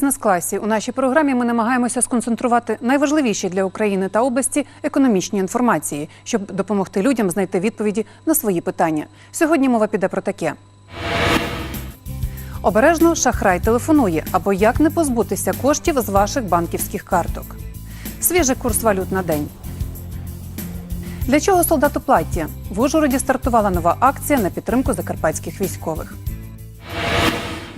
Бізнес-класі. У нашій програмі ми намагаємося сконцентрувати найважливіші для України та області економічні інформації, щоб допомогти людям знайти відповіді на свої питання. Сьогодні мова піде про таке. Обережно шахрай телефонує або як не позбутися коштів з ваших банківських карток. Свіжий курс валют на день. Для чого солдату плаття? В Ужгороді стартувала нова акція на підтримку закарпатських військових.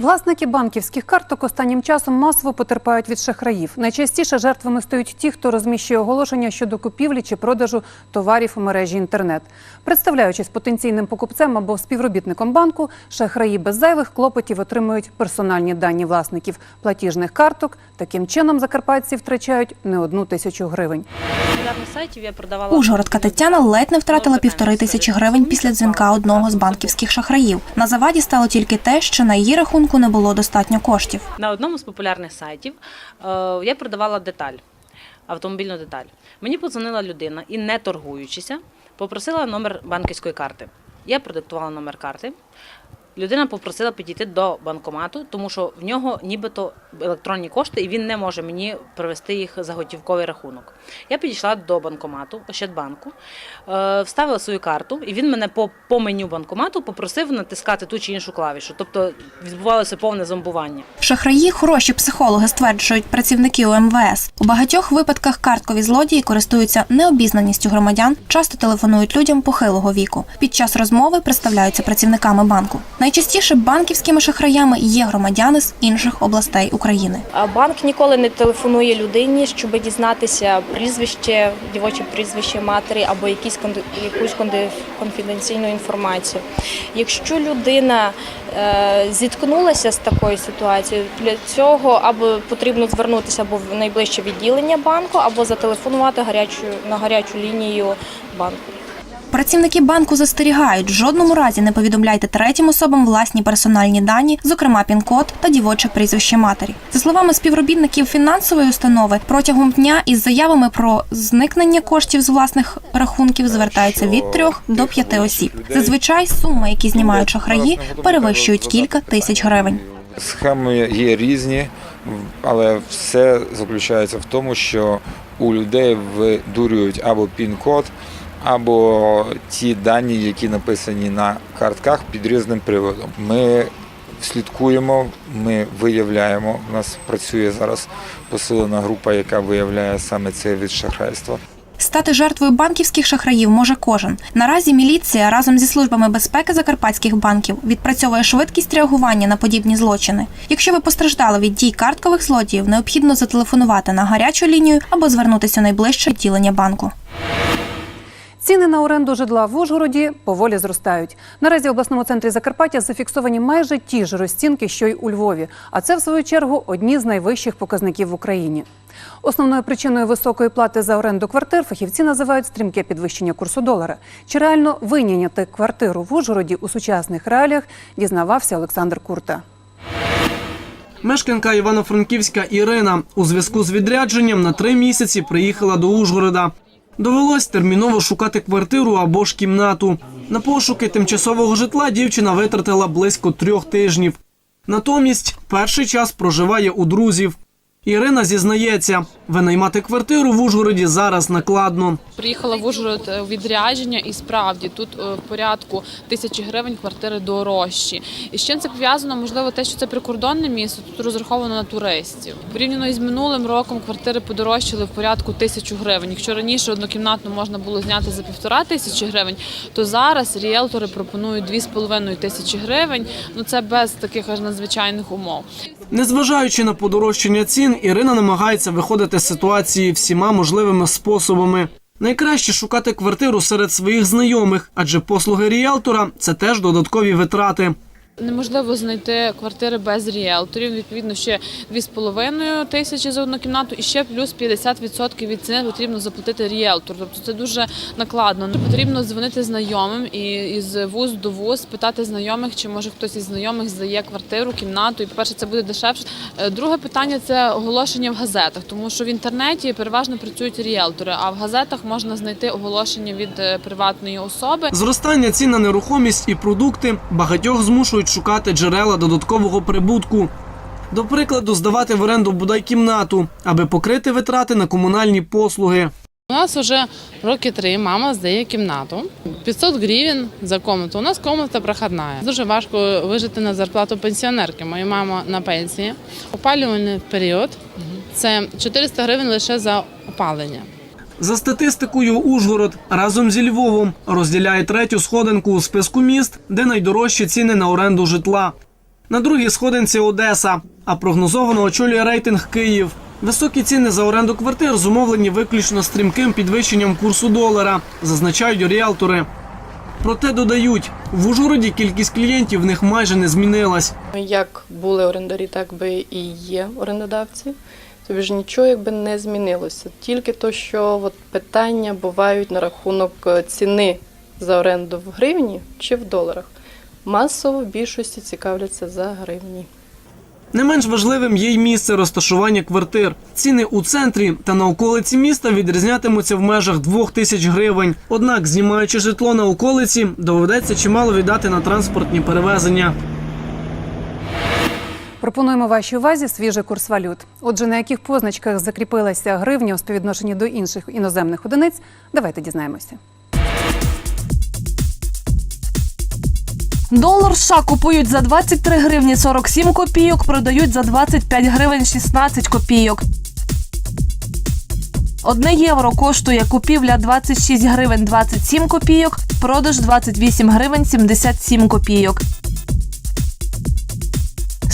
Власники банківських карток останнім часом масово потерпають від шахраїв. Найчастіше жертвами стають ті, хто розміщує оголошення щодо купівлі чи продажу товарів у мережі інтернет. Представляючись потенційним покупцем або співробітником банку, шахраї без зайвих клопотів отримують персональні дані власників платіжних карток. Таким чином закарпатці втрачають не одну тисячу гривень. Ужгородка Тетяна ледь не втратила півтори тисячі гривень після дзвінка одного з банківських шахраїв. На заваді стало тільки те, що на її рахунку не було достатньо коштів. на одному з популярних сайтів. е, Я продавала деталь, автомобільну деталь. Мені подзвонила людина і, не торгуючися, попросила номер банківської карти. Я продиктувала номер карти. Людина попросила підійти до банкомату, тому що в нього нібито електронні кошти, і він не може мені провести їх за готівковий рахунок. Я підійшла до банкомату, Ощадбанку, е, вставила свою карту, і він мене по, по меню банкомату попросив натискати ту чи іншу клавішу. Тобто відбувалося повне зомбування. Шахраї хороші психологи стверджують працівники УМВС. У багатьох випадках карткові злодії користуються необізнаністю громадян, часто телефонують людям похилого віку. Під час розмови представляються працівниками банку. Найчастіше банківськими шахраями є громадяни з інших областей України. Банк ніколи не телефонує людині, щоб дізнатися прізвище, дівоче прізвище матері або якісь якусь конфіденційну інформацію. Якщо людина е, зіткнулася з такою ситуацією, для цього або потрібно звернутися або в найближче відділення банку, або зателефонувати гарячу на гарячу лінію банку. Працівники банку застерігають, в жодному разі не повідомляйте третім особам власні персональні дані, зокрема пін-код та дівоче прізвище матері. За словами співробітників фінансової установи, протягом дня із заявами про зникнення коштів з власних рахунків звертаються від трьох до п'яти осіб. Зазвичай суми, які знімають шахраї, перевищують кілька тисяч гривень. Схеми є різні, але все заключається в тому, що у людей видурюють або пін-код, або ті дані, які написані на картках під різним приводом. Ми слідкуємо, ми виявляємо. У нас працює зараз посилена група, яка виявляє саме це від шахрайства. Стати жертвою банківських шахраїв може кожен. Наразі міліція разом зі службами безпеки закарпатських банків відпрацьовує швидкість реагування на подібні злочини. Якщо ви постраждали від дій карткових злодіїв, необхідно зателефонувати на гарячу лінію або звернутися у найближче відділення банку. Ціни на оренду житла в Ужгороді поволі зростають. Наразі в обласному центрі Закарпаття зафіксовані майже ті ж розцінки, що й у Львові. А це, в свою чергу, одні з найвищих показників в Україні. Основною причиною високої плати за оренду квартир фахівці називають стрімке підвищення курсу долара. Чи реально винайняти квартиру в Ужгороді у сучасних реаліях, дізнавався Олександр Курта. Мешканка Івано-Франківська Ірина у зв'язку з відрядженням на три місяці приїхала до Ужгорода. Довелось терміново шукати квартиру або ж кімнату. На пошуки тимчасового житла дівчина витратила близько трьох тижнів. Натомість перший час проживає у друзів. Ірина зізнається, винаймати квартиру в Ужгороді зараз накладно. Приїхала в Ужгород е, відрядження, і справді тут е, в порядку тисячі гривень квартири дорожчі. І з чим це пов'язано? Можливо, те, що це прикордонне місто, тут розраховано на туристів. Порівняно із минулим роком квартири подорожчали в порядку тисячу гривень. Якщо раніше однокімнатну можна було зняти за півтора тисячі гривень, то зараз ріелтори пропонують дві з половиною тисячі гривень. Ну це без таких аж надзвичайних умов. Незважаючи на подорожчання цін, Ірина намагається виходити з ситуації всіма можливими способами. Найкраще шукати квартиру серед своїх знайомих, адже послуги ріелтора це теж додаткові витрати. Неможливо знайти квартири без ріелторів. Відповідно, ще 2,5 тисячі за одну кімнату, і ще плюс 50% від ціни потрібно заплатити ріелтору. Тобто це дуже накладно. Потрібно дзвонити знайомим і із вуз до вуз питати знайомих, чи може хтось із знайомих здає квартиру, кімнату. І по-перше, це буде дешевше. Е, Друге питання це оголошення в газетах, тому що в інтернеті переважно працюють ріелтори, а в газетах можна знайти оголошення від е, приватної особи. Зростання цін на нерухомість і продукти багатьох змушують шукати джерела додаткового прибутку. До прикладу, здавати в оренду бодай кімнату, аби покрити витрати на комунальні послуги. У нас вже роки три мама здає кімнату. 500 гривень за комнату. У нас комната проходна. Дуже важко вижити на зарплату пенсіонерки. Моя мама на пенсії. Опалювальний період це 400 гривень лише за опалення. За статистикою, Ужгород разом зі Львовом розділяє третю сходинку у списку міст, де найдорожчі ціни на оренду житла. На другій сходинці Одеса, а прогнозовано очолює рейтинг Київ. Високі ціни за оренду квартир зумовлені виключно стрімким підвищенням курсу долара, зазначають ріалтори. Проте додають, в Ужгороді кількість клієнтів в них майже не змінилась. Як були орендарі, так би і є орендодавці. Тобі ж нічого якби не змінилося. Тільки то, що от питання бувають на рахунок е, ціни за оренду в гривні чи в доларах. Масово в більшості цікавляться за гривні. Не менш важливим є й місце розташування квартир. Ціни у центрі та на околиці міста відрізнятимуться в межах двох тисяч гривень. Однак, знімаючи житло на околиці, доведеться чимало віддати на транспортні перевезення. Пропонуємо вашій увазі свіжий курс валют. Отже, на яких позначках закріпилася гривня у співвідношенні до інших іноземних одиниць, давайте дізнаємося. Долар США купують за 23 гривні 47 копійок, продають за 25 гривень 16 копійок. Одне євро коштує купівля 26 гривень 27 копійок, продаж 28 гривень 77 копійок.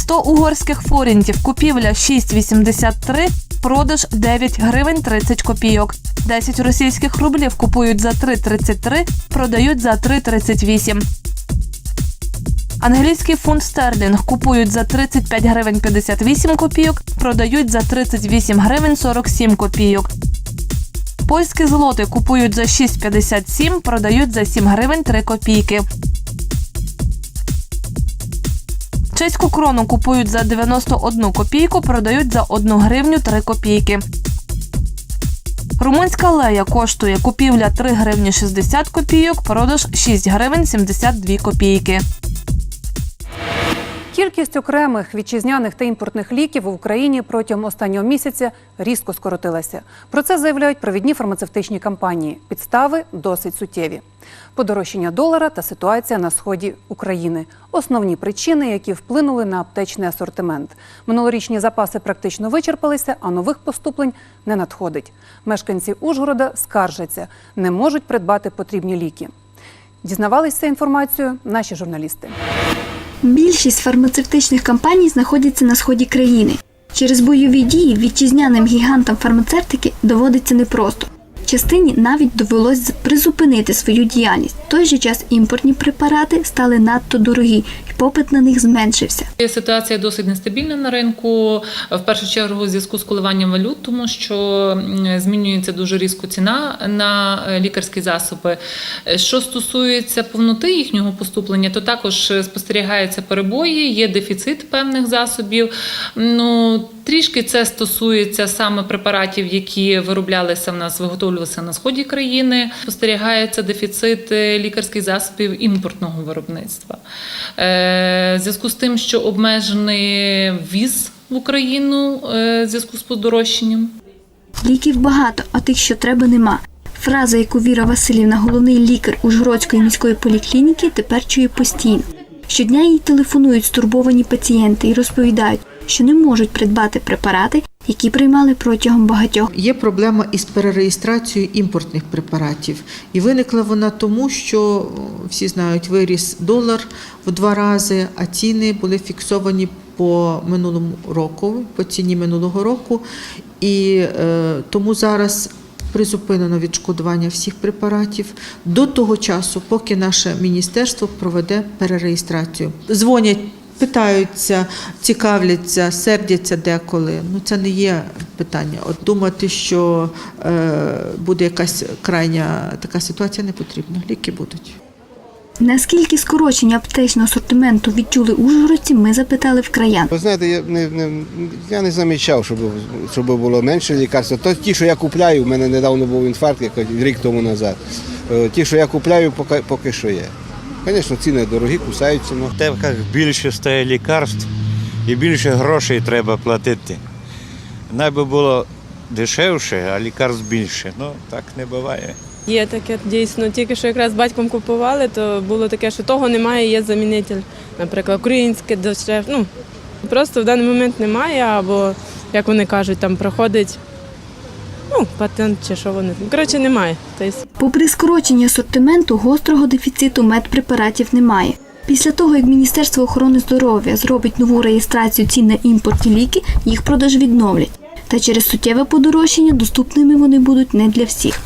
100 угорських форінтів купівля 6,83, продаж 9 гривень 30 копійок. 10 російських рублів купують за 3,33, продають за 3,38. Англійський фунт стерлінг купують за 35 гривень 58 копійок, продають за 38 гривень 47 копійок. Польські злоти купують за 6,57, продають за 7 гривень 3 копійки. Чеську крону купують за 91 копійку, продають за 1 гривню 3 копійки. Румунська лея коштує купівля 3 гривні 60 копійок, продаж 6 гривень 72 копійки. Кількість окремих вітчизняних та імпортних ліків в Україні протягом останнього місяця різко скоротилася. Про це заявляють провідні фармацевтичні компанії. Підстави досить суттєві. Подорожчання долара та ситуація на сході України основні причини, які вплинули на аптечний асортимент. Минулорічні запаси практично вичерпалися, а нових поступлень не надходить. Мешканці Ужгорода скаржаться, не можуть придбати потрібні ліки. Дізнавалися інформацію наші журналісти. Більшість фармацевтичних компаній знаходяться на сході країни. Через бойові дії вітчизняним гігантам фармацевтики доводиться непросто. Частині навіть довелось призупинити свою діяльність. В той же час імпортні препарати стали надто дорогі, і попит на них зменшився. Ситуація досить нестабільна на ринку. В першу чергу в зв'язку з коливанням валют, тому що змінюється дуже різко ціна на е, лікарські засоби. Що стосується повноти їхнього поступлення, то також е, спостерігаються перебої, є дефіцит певних засобів. Ну трішки це стосується саме препаратів, які вироблялися в нас, виготовлювалися на сході країни. Спостерігається дефіцит лікарських засобів імпортного виробництва. Е, зв'язку з тим, що обмежений ввіз в Україну е, зв'язку з подорожчанням. Ліків багато, а тих, що треба, нема. Фраза, яку Віра Васильівна, головний лікар Ужгородської міської поліклініки, тепер чує постійно. Щодня їй телефонують стурбовані пацієнти і розповідають, що не можуть придбати препарати, які приймали протягом багатьох Є проблема із перереєстрацією імпортних препаратів. І виникла вона тому, що всі знають, виріс долар в два рази, а ціни були фіксовані по минулому року, по ціні минулого року. І е, тому зараз призупинено відшкодування всіх препаратів до того часу, поки наше міністерство проведе перереєстрацію. Дзвонять Питаються, цікавляться, сердяться деколи. Ну це не є питання. От думати, що е, буде якась крайня така ситуація, не потрібно. Ліки будуть. Наскільки скорочення аптечного асортименту відчули ужгородці, ми запитали в краян. Ви знаєте, я не, не, я не замічав, щоб, щоб було менше лікарства. То ті, що я купляю, в мене недавно був інфаркт, як рік тому назад. Е, Ті, що я купляю, поки, поки що є. Звісно, ціни дорогі, кусаються. Ну. В аптеках більше стає лікарств, і більше грошей треба платити. Найби було дешевше, а лікарств більше. Ну так не буває. Є таке дійсно. Тільки що якраз батьком купували, то було таке, що того немає, є замінитель. Наприклад, українське дешев. Ну просто в даний момент немає, або як вони кажуть, там проходить ну, патент чи що вони. Коротше, немає. Тобто Попри скорочення асортименту, гострого дефіциту медпрепаратів немає. Після того, як Міністерство охорони здоров'я зробить нову реєстрацію цін на імпортні ліки, їх продаж відновлять. Та через суттєве подорожчання доступними вони будуть не для всіх.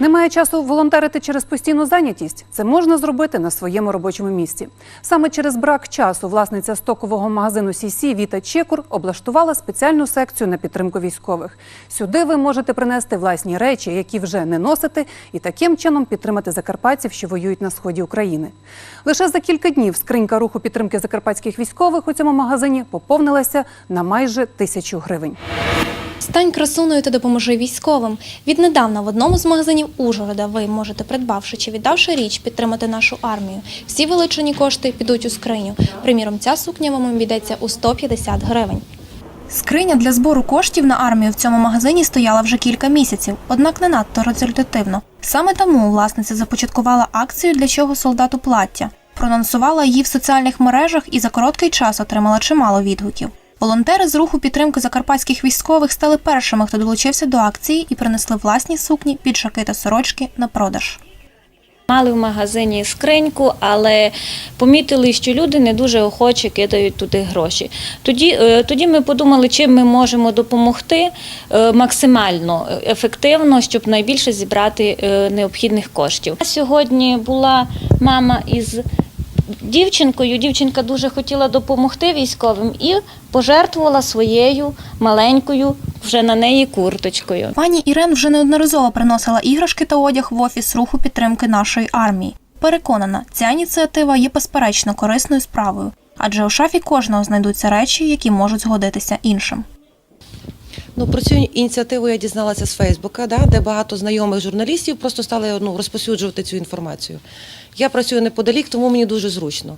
Немає часу волонтерити через постійну зайнятість. Це можна зробити на своєму робочому місці. Саме через брак часу власниця стокового магазину «Сі-Сі» Віта Чекур облаштувала спеціальну секцію на підтримку військових. Сюди ви можете принести власні речі, які вже не носите, і таким чином підтримати закарпатців, що воюють на сході України. Лише за кілька днів скринька руху підтримки закарпатських військових у цьому магазині поповнилася на майже тисячу гривень. Стань красуною та допоможи військовим. Віднедавна в одному з магазинів Ужгорода ви можете, придбавши чи віддавши річ, підтримати нашу армію. Всі вилучені кошти підуть у скриню. Приміром, ця сукня вам обійдеться у 150 гривень. Скриня для збору коштів на армію в цьому магазині стояла вже кілька місяців, однак не надто результативно. Саме тому власниця започаткувала акцію для чого солдату плаття. Прононсувала її в соціальних мережах і за короткий час отримала чимало відгуків. Волонтери з руху підтримки закарпатських військових стали першими, хто долучився до акції і принесли власні сукні, піджаки та сорочки на продаж. Мали в магазині скриньку, але помітили, що люди не дуже охоче кидають туди гроші. Тоді, е, тоді ми подумали, чим ми можемо допомогти е, максимально ефективно, щоб найбільше зібрати е, необхідних коштів. Сьогодні була мама із дівчинкою. Дівчинка дуже хотіла допомогти військовим і пожертвувала своєю маленькою вже на неї курточкою. Пані Ірен вже неодноразово приносила іграшки та одяг в офіс руху підтримки нашої армії. Переконана, ця ініціатива є безперечно корисною справою, адже у шафі кожного знайдуться речі, які можуть згодитися іншим. Ну, про цю ініціативу я дізналася з Фейсбука, да, де багато знайомих журналістів просто стали ну, розповсюджувати цю інформацію. Я працюю неподалік, тому мені дуже зручно.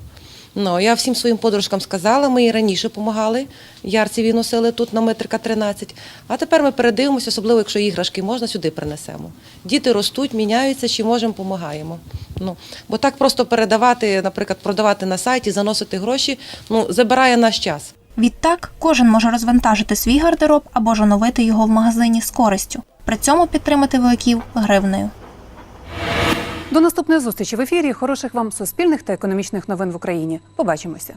Ну, я всім своїм подружкам сказала, ми і раніше допомагали, ярцеві носили тут на метрика 13, а тепер ми передивимося, особливо якщо іграшки можна, сюди принесемо. Діти ростуть, міняються, чи можемо, допомагаємо. Ну, бо так просто передавати, наприклад, продавати на сайті, заносити гроші, ну, забирає наш час. Відтак, кожен може розвантажити свій гардероб або ж оновити його в магазині з користю. При цьому підтримати вояків гривнею. До наступної зустрічі в ефірі. Хороших вам суспільних та економічних новин в Україні. Побачимося.